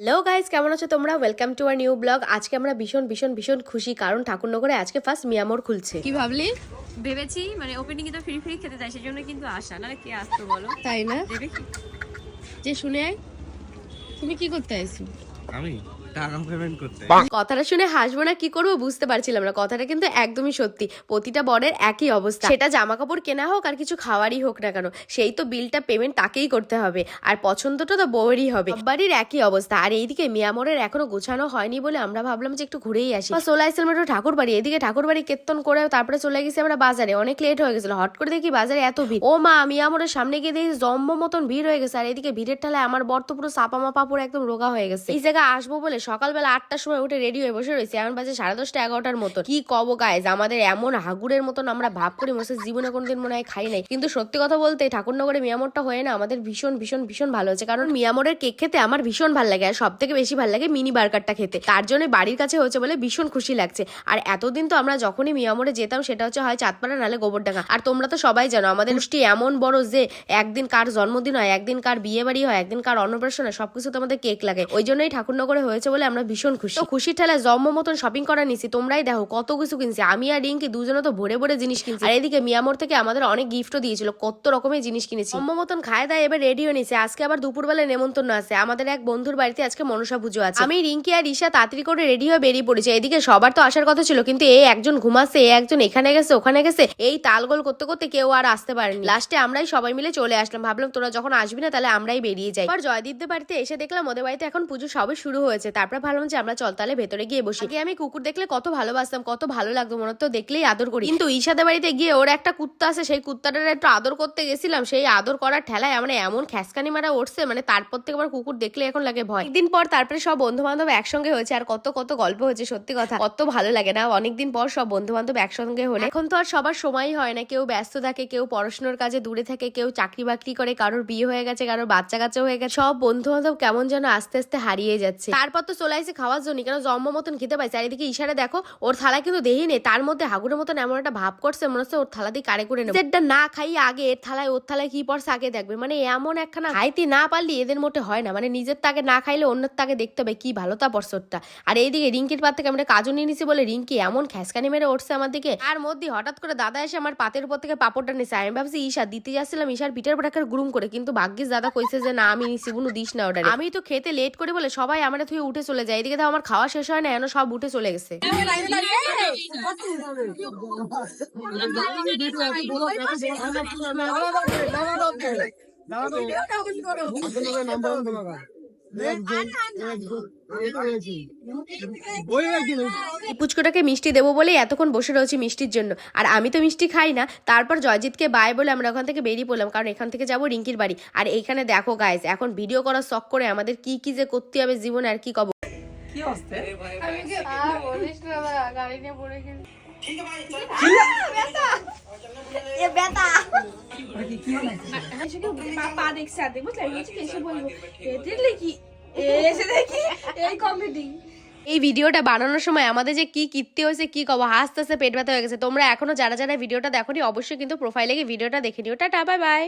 Hello guys কেমন আছো তোমরা? Welcome to our new blog আজকে আমরা ভীষণ ভীষণ ভীষণ খুশি কারণ ঠাকুরনগরে আজকে ফার্স্ট মিয়ামোর খুলছে। কি ভাবলি? ভেবেছি মানে ওপেনিং এ তো ফ্রি ফ্রি খেতে চাই সেজন্য কিন্তু আসা। না কে আসতো বলো? তাই না? যে শুনে আয়। তুমি কি করতে আইছো? আমি? টাকা পেমেন্ট করতে। কথাটা শুনে হাসবো না কি করব বুঝতে পারছিলাম না। কথাটা কিন্তু একদমই সত্যি। প্রতিটা বরের একই অবস্থা। সেটা জামা কাপড় কেনা হোক আর কিছু খাওয়ারই হোক না কেন সেই তো বিলটা পেমেন্ট তাকেই করতে হবে। আর পছন্দটা তো বউয়েরই হবে। বাড়ির একই অবস্থা। আর এইদিকে মিয়ামরের এখনও গোছানো হয়নি বলে আমরা ভাবলাম যে একটু ঘুরেই আসি। বা চলে আসছিলাম একটু ঠাকুর বাড়ি এদিকে ঠাকুর বাড়ি কীর্তন করে তারপরে চলে গেছি আমরা বাজারে। অনেক লেট হয়ে গেছিল। হট করে দেখি বাজারে এত ভিড়। ও মা মিয়ামরের সামনে গিয়ে দেখি জম্ম মতন ভিড় হয়ে গেছে। আর এদিকে ভিড়ের ঠালায় আমার বর তো পুরো চাপা মাপা পুরো একদম রোগা হয়ে গেছে। এই জায়গায় আসব বলে সকালবেলা আটটার সময় উঠে রেডি হয়ে বসে রয়েছে। এমন বাজে সাড়ে দশটা এগারোটার মতো কি কব গাইজ আমাদের এমন হাগুরের মতন আমরা ভাব করি হচ্ছে জীবনে কোনোদিন মনে হয় খাই নাই। কিন্তু সত্যি কথা বলতে, ঠাকুরনগরে মিয়ামোরটা হয়ে না আমাদের ভীষণ ভীষণ ভীষণ ভালো হচ্ছে কারণ মিয়ামোরের কেক খেতে আমার ভীষণ ভালো লাগে, আর সব থেকে বেশি ভালো লাগে মিনি বার্গারটা খেতে। তার জন্য বাড়ির কাছে হয়েছে বলে ভীষণ খুশি লাগছে। আর এতদিন তো আমরা যখনই মিয়ামোরে যেতাম, সেটা হচ্ছে হয় চাঁদপাড়া নালে গোবরডাঙ্গা। আর তোমরা তো সবাই জানো, আমাদের গোষ্ঠী এমন বড় যে একদিন কার জন্মদিন হয়, একদিন কার বিয়ে বাড়ি হয়, একদিন কার অন্নপ্রাশন হয় সবকিছু তো আমাদের কেক লাগে। ওই জন্যই ঠাকুরনগরে হয়েছে বলে আমরা ভীষণ খুশি। তো খুশির ঠেলায় জন্ম মতন শপিং করা নিছি তোমরাই দেখো কত কিছু কিনছি। আমি আর রিঙ্কি দুজনে তো ভরে ভরে জিনিস কিনছি। আর এদিকে মিয়ামোর থেকে আমাদের অনেক গিফটও দিয়েছিল কত রকমের জিনিস কিনেছি। জন্ম মতন খায় দায় এবার রেডি হয়ে নিছে। আজকে আবার দুপুরবেলা নেমন্তন্ন আছে। আমাদের এক বন্ধুর বাড়িতে আজকে মনসা পুজো আছে। আমি রিঙ্কি আর ঈশা তাড়াতাড়ি করে রেডি হয়ে বেরিয়ে পড়েছে। এদিকে সবার তো আসার কথা ছিল কিন্তু এই একজন ঘুমাচ্ছে এই একজন এখানে গেছে ওখানে গেছে। এই তালগোল করতে করতে কেউ আর আসতে পারেনি। লাস্টে আমরাই সবাই মিলে চলে আসলাম। ভাবলাম তোরা যখন আসবি না তাহলে আমরাই বেরিয়ে যাই। আর জয়দীপদের বাড়িতে এসে দেখলাম ওদের বাড়িতে এখন পুজো সবে শুরু হয়েছে। তারপর ভাবলাম যে আমরা চল তাহলে ভেতরে গিয়ে বসি। আগে আমি কুকুর দেখলে কত ভালোবাসতাম, কত ভালো লাগতো, মনে হতো দেখলেই আদর করি। কিন্তু ঈশাদের বাড়িতে গিয়ে ওর একটা কুত্তা আছে, সেই কুত্তাটার একটু আদর করতে গেছিলাম, সেই আদর করার ঠেলায় মানে এমন খ্যাসকানি মারা উঠছে মানে তারপর থেকে আবার কুকুর দেখলে এখন লাগে ভয়। একদিন পর তারপরে সব বন্ধু বান্ধব একসঙ্গে হয়েছে, আর কত কত গল্প হয়েছে, সত্যি কথা। কত ভালো লাগে না, অনেকদিন পর সব বন্ধু বান্ধব একসঙ্গে হলে। এখন তো আর সবার সময়ই হয় না, কেউ ব্যস্ত থাকে, কেউ পড়াশোনার কাজে দূরে থাকে, কেউ চাকরি বাকরি করে, কারোর বিয়ে হয়ে গেছে, কারোর বাচ্চা কাচ্চা হয়ে গেছে। সব বন্ধু বান্ধব কেমন যেন আস্তে আস্তে হারিয়ে যাচ্ছে। তারপর তো চলে আসছে খাওয়ার জন্য কেন জন্ম মতন খেতে পাই চারিদিকে ইশারা দেখো, ওর থালা কিন্তু দেহি নেই, তার মধ্যে হাগুরের মতন এমন একটা ভাব করছে, মনে হচ্ছে ওর থালা দিয়ে কারে করে নেবে। না খাই আগে, এর থালায়, ওর থালায় কি পড়ছে আগে দেখবে। মানে এমন একখানা খাইতে না পারলে এদের মোটে হয় না। মানে নিজের তাকে না খাইলে অন্যের তাকে দেখতে হবে, কি ভালো তা পড়ছে ওরটা। আর এইদিকে রিঙ্কির পাত থেকে আমরা কাজু নিয়ে নিছি বলে রিঙ্কি এমন খ্যাসকানি মেরে উঠছে আমার দিকে। আর মধ্যে হঠাৎ করে দাদা এসে আমার পাতের উপর থেকে পাপড়টা নিছে। আমি ভাবছি ঈশা দিতে যাচ্ছিলাম ঈশার পিঠের পর একটা গুরুম করে। কিন্তু ভাগ্যিস দাদা কইছে যে, না, আমি নিছি বুনু দিস না ওটা আমি তো খেতে লেট করে বলে সবাই আমরা থুয়ে উঠে চলে যায়। এদিকে তো আমার খাওয়া শেষ হয় না এন সব উঠে চলে গেছে। পুচকোটাকে মিষ্টি দেবো বলেই এতক্ষণ বসে রয়েছি মিষ্টির জন্য। আর আমি তো মিষ্টি খাই না তারপর জয়জিৎকে বাই বলে আমরা ওখান থেকে বেরিয়ে পড়লাম কারণ এখান থেকে যাব রিঙ্কির বাড়ি। আর এইখানে দেখো গাইজ এখন ভিডিও করার শখ করে আমাদের কি কি যে করতে হবে জীবনে আর কি কব পা দেখছে আর দেখব আমি বলছি এসে বলব। দেখলে কি এসে দেখি এই কমেডি এই ভিডিওটা বানানোর সময় আমাদের যে কি কীর্তি হয়েছে কি কব হাসতে হাসতে পেট ব্যথা হয়ে গেছে তোমরা এখনও যারা যারা ভিডিওটা দেখোনি অবশ্যই কিন্তু প্রোফাইলে গিয়ে ভিডিওটা দেখে নিও। Tata bye bye